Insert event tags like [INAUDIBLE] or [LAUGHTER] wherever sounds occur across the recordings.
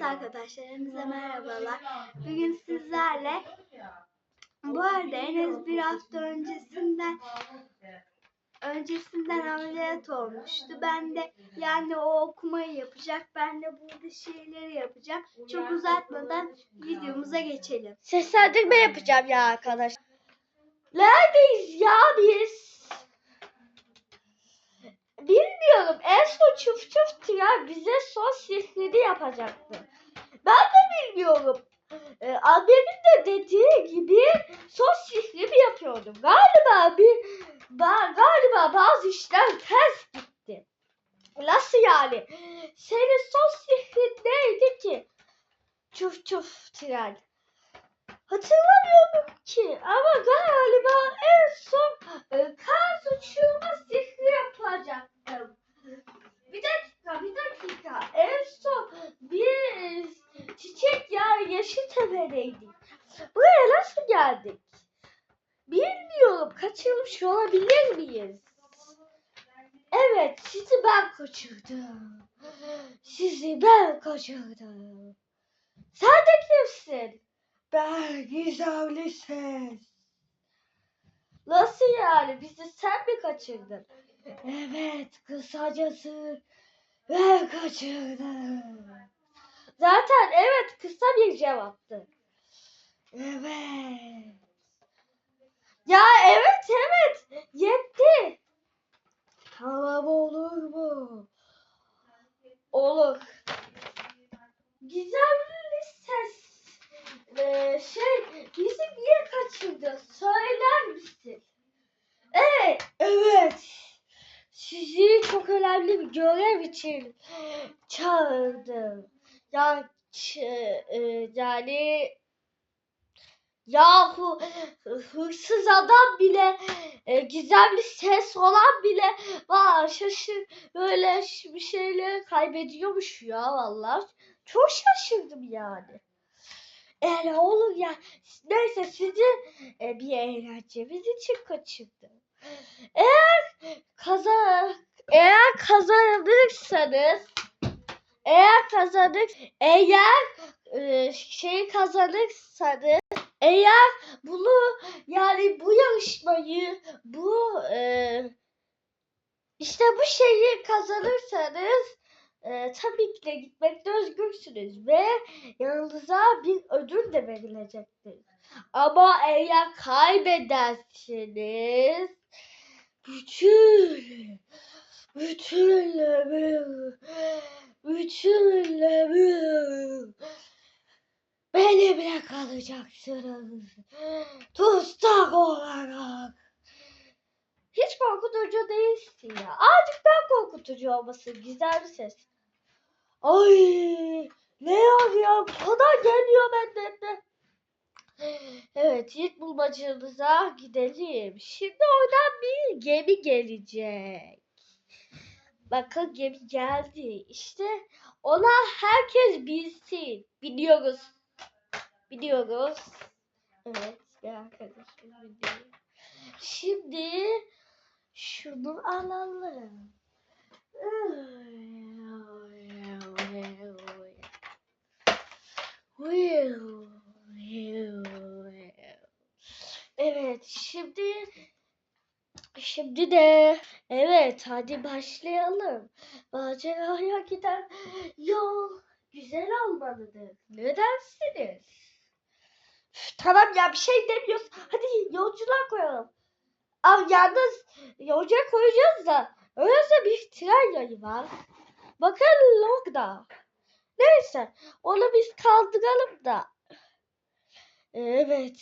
Evet arkadaşlar hepinize merhabalar. Bugün sizlerle bu arada Enes bir hafta öncesinden öncesinden ameliyat olmuştu. Ben de yani o okumayı yapacak. Ben de burada şeyleri yapacağım. Çok uzatmadan videomuza geçelim. Seslendirme yapacağım ya arkadaş. Neredeyiz ya biz? Bilmiyorum. En son çuf çuf tren bize son sesleri yapacaktı. Ben de bilmiyorum. Ee, annemin de dediği gibi son sesleri yapıyordum. Galiba bir ba- galiba bazı işler ters gitti. Nasıl yani? Senin son sesrin neydi ki? Çuf çuf tren. Hatırlamıyorum ki ama galiba en son e, kar uçurma sihri yapacaktım. Bir dakika, bir dakika. En son bir çiçek yağı Yeşiltepe'deydik. Buraya nasıl geldik? Bilmiyorum. Kaçırmış olabilir miyiz? Evet, sizi ben kaçırdım. Sizi ben kaçırdım. Sen de kimsin? Ben gizemli ses. Nasıl yani? Bizi sen mi kaçırdın? Evet, kısacası ben kaçırdım. Zaten evet kısa bir cevaptı. Evet. Ya evet evet yetti. Tamam olur mu? Olur. Gizemli ses. Ee, şey bizi niye kaçırdı? Söyler misin? Evet. Evet. Önemli bir görev için çağırdım. Ya e, yani yahu hırsız adam bile e, gizemli ses olan bile var şaşır böyle bir şeyleri kaybediyormuş ya vallahi çok şaşırdım yani. Eğer olur ya neyse sizi e, bir eğlencemiz için kaçırdım. Eğer kaza eğer kazanırsanız eğer kazanır eğer e, şey kazanırsanız eğer bunu yani bu yarışmayı bu e, işte bu şeyi kazanırsanız e, tabii ki de gitmekte özgürsünüz ve yanınıza bir ödül de verilecektir. Ama eğer kaybederseniz bütün bütünle bütünle benimle kalacaksınız. Tutsak olarak. Hiç korkutucu değilsin ya. Azıcık daha korkutucu olmasın. Güzel bir ses. Ay ne ya Sana geliyor benden de. Evet ilk bulmacamıza gidelim. Şimdi oradan bir gemi gelecek. Bakın gemi geldi. İşte ona herkes bilsin. Biliyoruz. Biliyoruz. Evet bir arkadaşım biliyor. Şimdi şunu alalım. Evet şimdi şimdi de evet hadi başlayalım. Maceraya giden yol güzel olmalıdır. Ne dersiniz? Üf, tamam ya bir şey demiyoruz. Hadi yolculuğa koyalım. Ama yalnız yolcuya koyacağız da öyleyse bir tren yayı var. Bakın orada. Neyse onu biz kaldıralım da. Evet.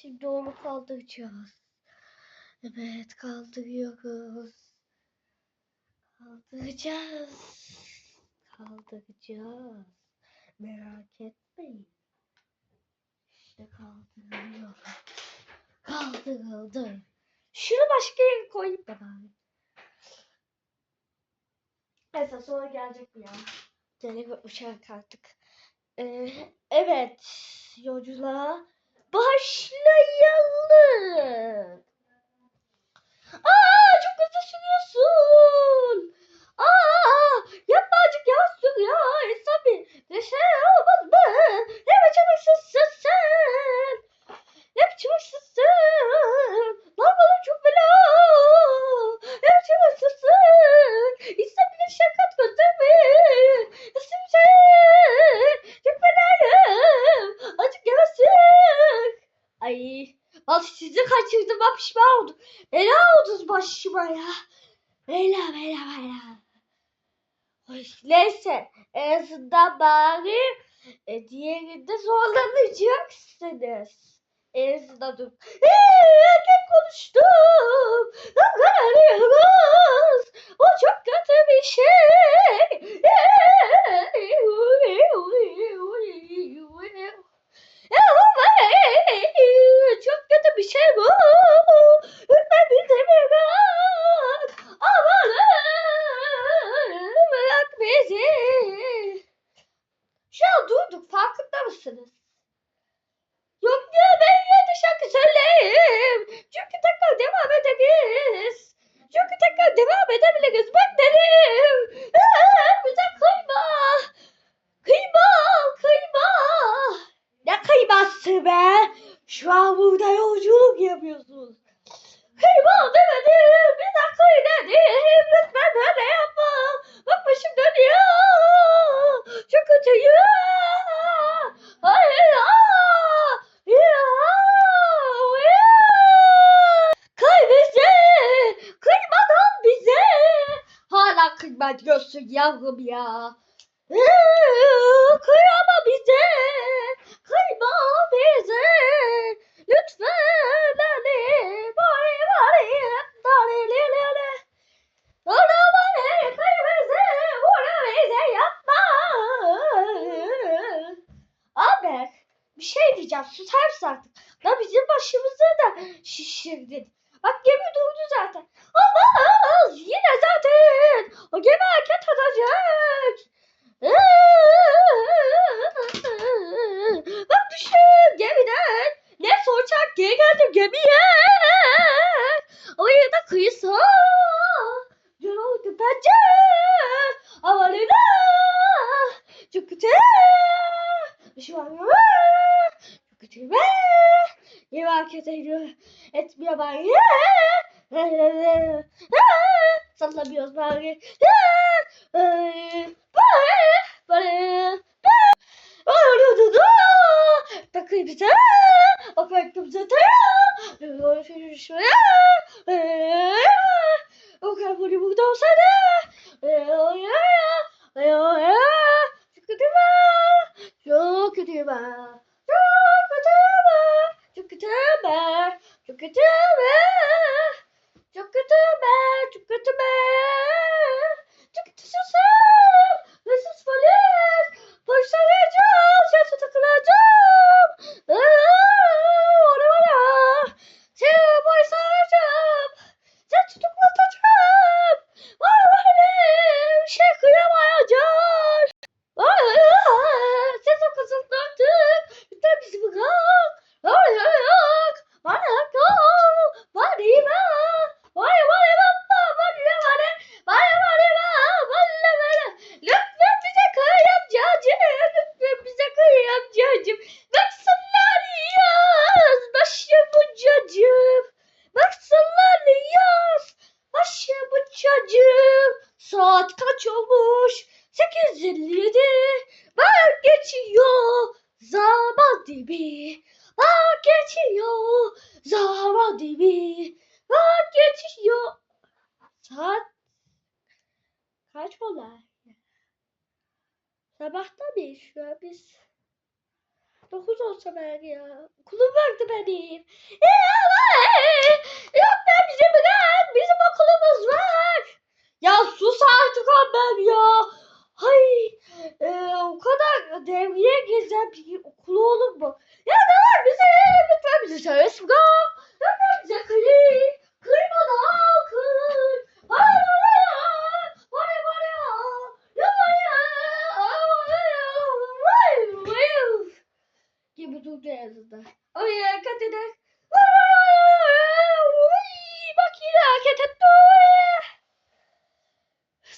Şimdi onu kaldıracağız. Evet kaldırıyoruz. Kaldıracağız. Kaldıracağız. Merak etmeyin. İşte kaldırıyorum. Kaldırıldı. Şunu başka yere koyayım da bari. Neyse sonra gelecek bu ya. Gelecek uçak artık. Ee, evet. Yolculuğa başlayalım. Aa çok hızlı sürüyorsun. Aa yapma azıcık yavaş sür ya. İnsan bir, bir şey Ya sizi kaçırdığıma pişman oldum. Bela oldunuz başıma ya. Bela bela bela. Neyse en azından bari e, diğerinde zorlanacaksınız. En azından dur. Eee erkek konuştum. Anlayamaz. O çok kötü bir şey. Çok kötü bir şey bu. Bize bırak. Amanın bırak bizi. Şu an durduk farkında mısınız? Yok ya ben yine de şarkı söyleyeyim. Çünkü tekrar devam ederiz. Çünkü tekrar devam edebiliriz. Ben derim. Aa, bize kıyma. Kıyma, kıyma. Ne kıyması be? Şu an burada yolculuk yapıyorsunuz. Kıyma demedim. Bir de kıy dedim. Lütfen böyle yapma. Bak başım dönüyor. Çok kötüyüm. Hayır. aa, ya, ya. Kıy bize. Kıymadan bize. Hala kıyma diyorsun yavrum ya. Ee, Kıyama bize. Kıyma bize. Lütfen hani bari bari bari li li li. Ona bari kıy bize. Bunu bize yapma. Abi bir şey diyeceğim susar mısın artık? La bizim başımızı da şişirdin. Bak gemi durdu zaten. Ama yine zaten o gemi hareket edecek. Bak düştüm gemiden. Neyse uçak geri geldim gemiye. Oraya da kıyısı. Oldu bence. Avalina. Çok kötü. Şu an çok kötü. Gemi hareket ediyor. Etmiyor bari. [LAUGHS] Sallamıyoruz bari. Takıyı bize. Akvaryum bize. O kadar bunu burada olsaydı. Çok kötü mü? Çok kötü mü? Çok kötü mü? Çok kötü mü? Çok kötü mü? Çok kötü mü? Çok kötü mü? Çok kötü susun. Mesut polis. Polis arayacağım. Sesi takılacağım. Ona bana. Seni polis arayacağım. Seni tutuklatacağım. Bana böyle bir şey kıyamayacağım. Ses o kızıldı artık. Lütfen bizi bırak. Hayır yok. Bana yok. Bana bak. Bana bana bak. Bana bana. Bana bana bak. Bana bana. Lütfen bize kıy amcacığım. Lütfen bize kıy amcacığım. Baksınlar yaz. Başımı cacım. Baksınlar yaz. Başımı cacım. Saat kaç olmuş? 8.57. Bak geçiyor. Zaman dibi. Bak geçiyor. Zaman dibi. Bak geçiyor. Saat kaç olar? Sabahta bir şu an biz. Dokuz olsa ben ya. Okulum vardı benim. Yok ben bize bırak. Bizim okulumuz var. Ya sus artık annem ya. Hay e, o kadar devriye gezen bir okul olur mu? Ya ne var bize? Lütfen bize söyle bırak. Lütfen bize kıy. Kıymadan kıy. Bana bana. Bana bana. Ya bana. Gibi durdu en azından. Ay hareket eder. Bak yine hareket etti.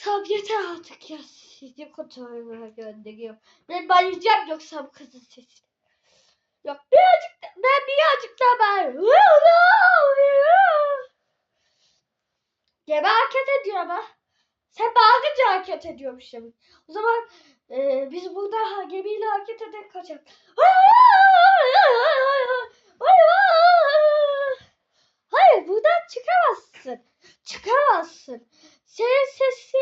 Tamam yeter artık ya. Sizi kontrolüme gönderiyorum. Ben bayılacağım yoksa bu kızın sesine. Yok birazcık da, ben birazcık daha ben. Gebe hareket ediyor ama. Sen bağırınca hareket ediyormuş demek. O zaman e, biz burada gemiyle hareket ederek kaçak. Hayır buradan çıkamazsın. Çıkamazsın. Senin sesi,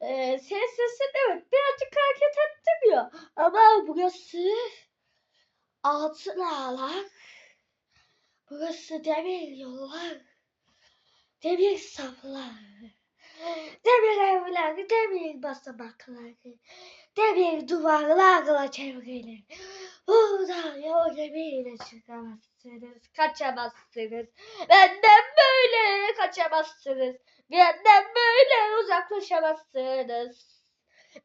e, senin sesin evet birazcık hareket ettirmiyor. Ama burası altın ağlak. Burası demir yollar. Demir saflar. Demir evler, demir basamaklar. Demir duvarlarla çevrili. Buradan yol gemiyle çıkamazsınız, kaçamazsınız. Benden böyle kaçamazsınız. Benden böyle uzaklaşamazsınız.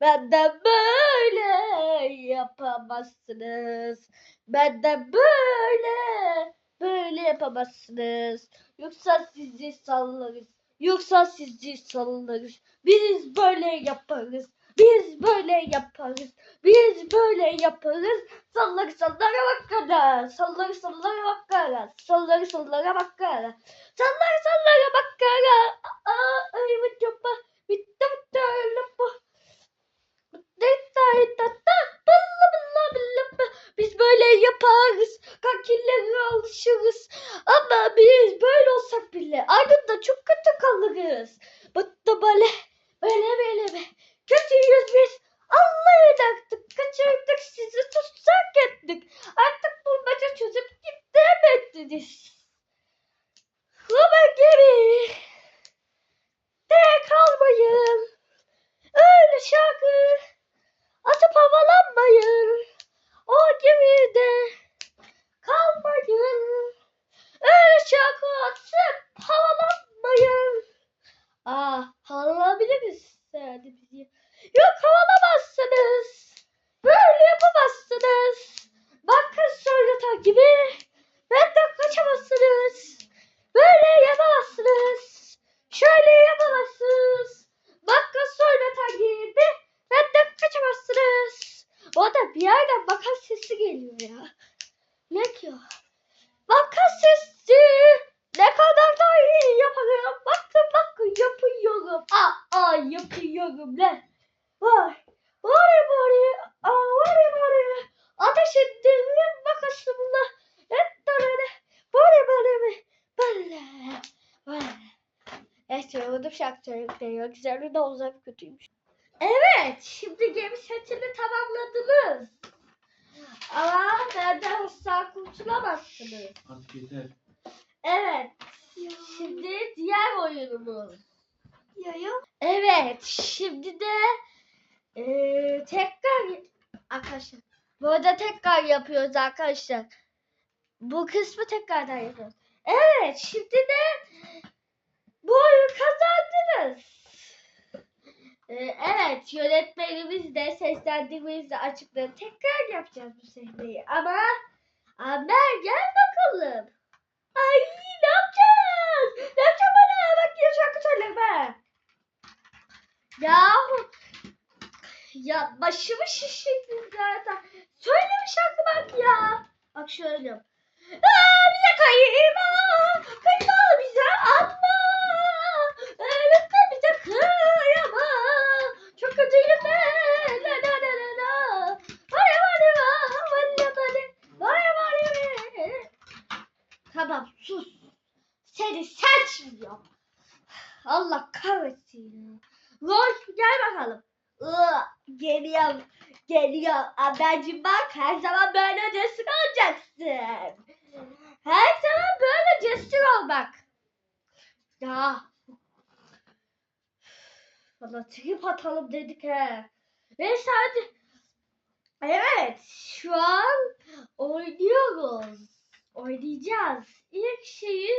Benden böyle yapamazsınız. Benden böyle böyle yapamazsınız. Yoksa sizi sallarız. Yoksa sizi sallarız. Biz böyle yaparız. Biz böyle yaparız. Biz böyle yaparız. Salları sallara bakarız. Salları sallara bakarız. Salları sallara bakarız. Salları sallara bakarız. Aa, ay bu çapa. Bitti bitti. Biz böyle yaparız. Kakilleri alışırız. Ama biz böyle olsak bile ardında çok kötü kalırız. Bıttı böyle. Böyle böyle be. Kötüyüz biz. Anlayacaktık. Kaçırdık sizi tutsak ettik. Artık bulmaca çözüp gidemediniz. Roma gibi. De kalmayın. Öyle şarkı. Atıp havalanmayın. O gemide kalmayın. Öyle şarkı atıp havalanmayın. Aa, havalanabiliriz yani bizi. Yok havalamazsınız. Böyle yapamazsınız. Bakın söyleten gibi. Benden kaçamazsınız. Böyle yapamazsınız. Şöyle yapamazsınız. Bakın söyleten gibi. Benden kaçamazsınız. O da bir yerden bakan sesi geliyor ya. Ne ki o? Bakan sesi. Ne kadar da iyi yaparım. Bakın bakın yapıyorum. Aa, aa yapıyorum ne? Vay. Vay vay. Aa vay vay. Ateş ettiğim bakışımla. Et tane. Vay vay Böyle. Böyle. Yoruldum şarkı söylemeye. Güzelliği de uzak kötüymüş. Evet, şimdi gemi setini tamamladınız. Ama benden asla kurtulamazsınız. Artık yeter. Evet, şimdi diğer oyunumuz. Ya yok. Evet, şimdi de eee, tekrar arkadaşlar. Bu arada tekrar yapıyoruz arkadaşlar. Bu kısmı tekrardan yapıyoruz. Evet, şimdi de bu oyunu kazandınız. Eee, evet, yönetmenimiz de seslendirmenizi de açıkladı. Tekrar yapacağız bu sahneyi ama Amer gel bakalım. Ay ne yapacağız? Ne yapacağım bana? Bak ya şarkı söyleme. Yahu. Ya başımı şişirdin zaten. Söyle bir şarkı bak ya. Bak şöyle. Aa, bize kayma. Kayma bize ama. Evet de bize kıyama. Çok kötüyüm ben. La la la la la. Vay vay. Vay vay. Tamam sus. Seni seçmiyorum. Allah kahretsin ya. Gel bakalım. Iı, geliyorum. Geliyorum. Ablacım bak her zaman böyle cesur olacaksın. Her zaman böyle cesur ol. Ya. Valla trip atalım dedik he. Neyse hadi. Evet şu an oynuyoruz. Oynayacağız. İlk şeyi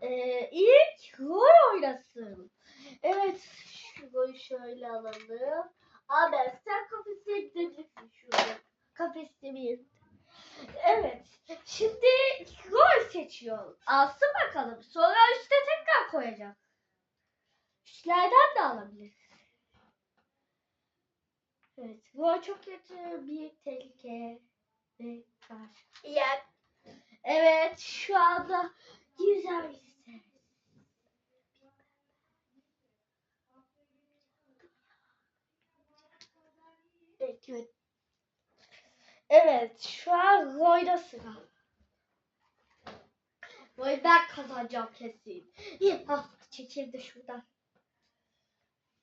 e, ilk rol oynasın. Evet şu rolü şöyle alalım. Abi sen kafese gideceksin şurada. Kafeste bir. Evet. Şimdi rol seçiyor. Alsın bakalım. Sonra üste tekrar koyacak. Üstlerden de alabilir. Evet. Rol çok kötü. Bir tehlike. Ve karşı. Evet şu anda güzel bir ses. Evet. Evet şu an Roy'da sıra. Roy ben kazanacağım kesin. İyi, ah, çekildi şuradan.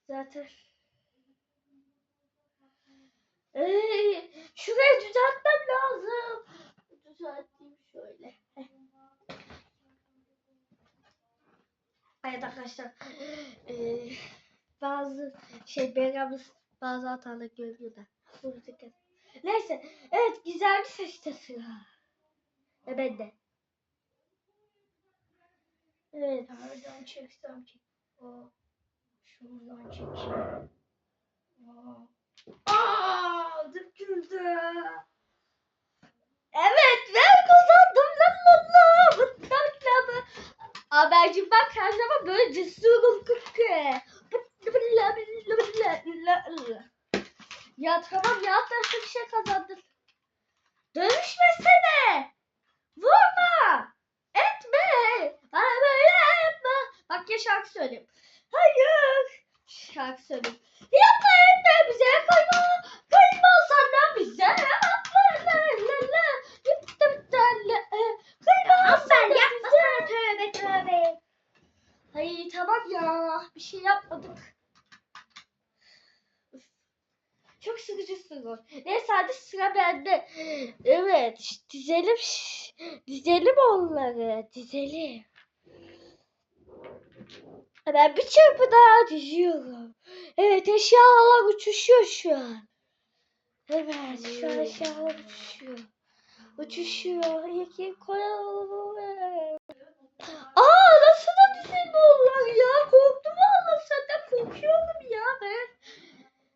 Zaten. Ee, şurayı düzeltmem lazım. Düzelteyim şöyle. Evet arkadaşlar. Ee, bazı şey beğenmemiz bazı hatalar görüyor da. Neyse. Evet güzel bir seçti sıra. Ve ben de. Evet. Nereden çeksem çek. Aa, Şuradan çekeyim. Aa, döküldü. Evet ben kazandım la la la. Bıttakla mı? Habercim bak her zaman böyle cesurum kıkkı. Ya tamam ya taşla bir şey kazandın. Dövüşmesene. Vurma. Etme. Bana böyle yapma. Bak ya şarkı söyleyeyim. Hayır. Şarkı söyleyeyim. Yapma etme bize kayma. Kayma sana bize. Yapma la la la. Bitti bitti la. Kayma Aferin sana yapma bize. sana tövbe tövbe. Ay tamam ya. Bir şey yapmadık. Çok sıkıcısın o. Neyse hadi sıra bende. Evet dizelim. Dizelim onları. Dizelim. Ben bir çırpı daha diziyorum. Evet eşyalar uçuşuyor şu an. Evet şu an eşyalar uçuşuyor. Uçuşuyor. İki koyalım. Aa nasıl da dizildi onlar ya? Korktum valla senden korkuyorum ya ben.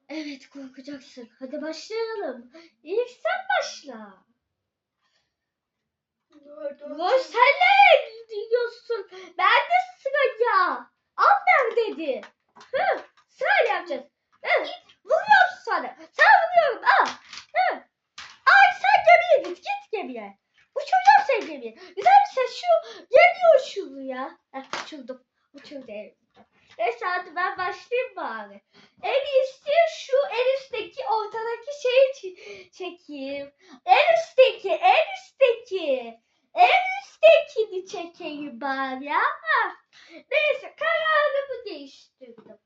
Evet korkacaksın. Hadi başlayalım. İlk sen başla. Boş sen ne diyorsun? Ben de sıra ya. Annem dedi. Hı, sırayla yapacağız. Hı, vuruyorum sana. Sen vuruyorum. Al. Hı. Ay sen gemiye git. Git gemiye. Uçuracağım seni gemiye. Güzel bir ses şu. Geliyor şunu ya. Heh, uçurdum. Uçurdu elimden. Neyse hadi ben başlayayım bari. En iyisi şu en üstteki ortadaki şeyi ç- çekeyim. En üstteki, en üstteki. En üsttekini çekeyim bari ama. Neyse kararımı değiştirdim.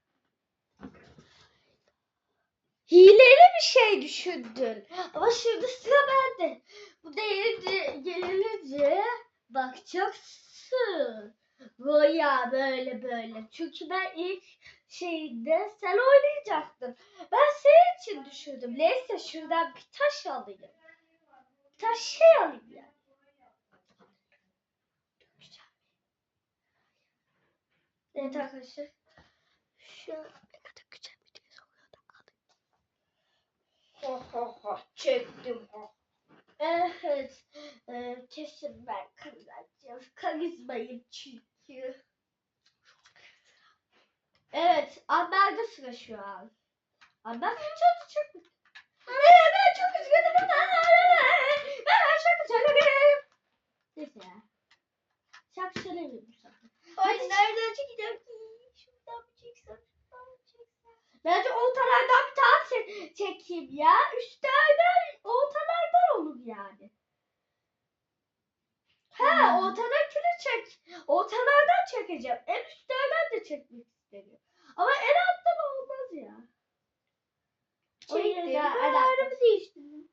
Hileli bir şey düşündün. Ama şimdi sıra bende. Bu değince gelince bakacaksın. Goya böyle ben ilk şeyde sen oynayacaktın. Ben senin için düşündüm. Neyse şuradan bir taş alayım. Bir taş şey alayım ya. Evet arkadaşlar. Şu ne kadar güzel bir da alayım. Ha ha ha çektim. Evet. Ee, kesin ben kazanacağım. Karizmayım çünkü. Evet. Amber'de sıra şu an. Amber çok çok. Ee, ben çok üzgünüm. Ben şarkı söylemeyeyim. Neyse ya. Şarkı söylemeyeyim bu sefer. Ay nereden çekeceğim ki? Şuradan mı çeksem? Şuradan mı çeksem? Bence ortalardan bir tane çe- çekeyim ya. Üstlerden ortalardan olur yani. Ha Hmm. ortadakini çek. Ortalardan çekeceğim. En üstlerden de çekmek istedim. Ama en alttan olmaz ya. O Çektim. yüzden en alttan. Kararımı değiştirdim.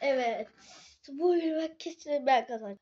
Evet. Bu yemek kesin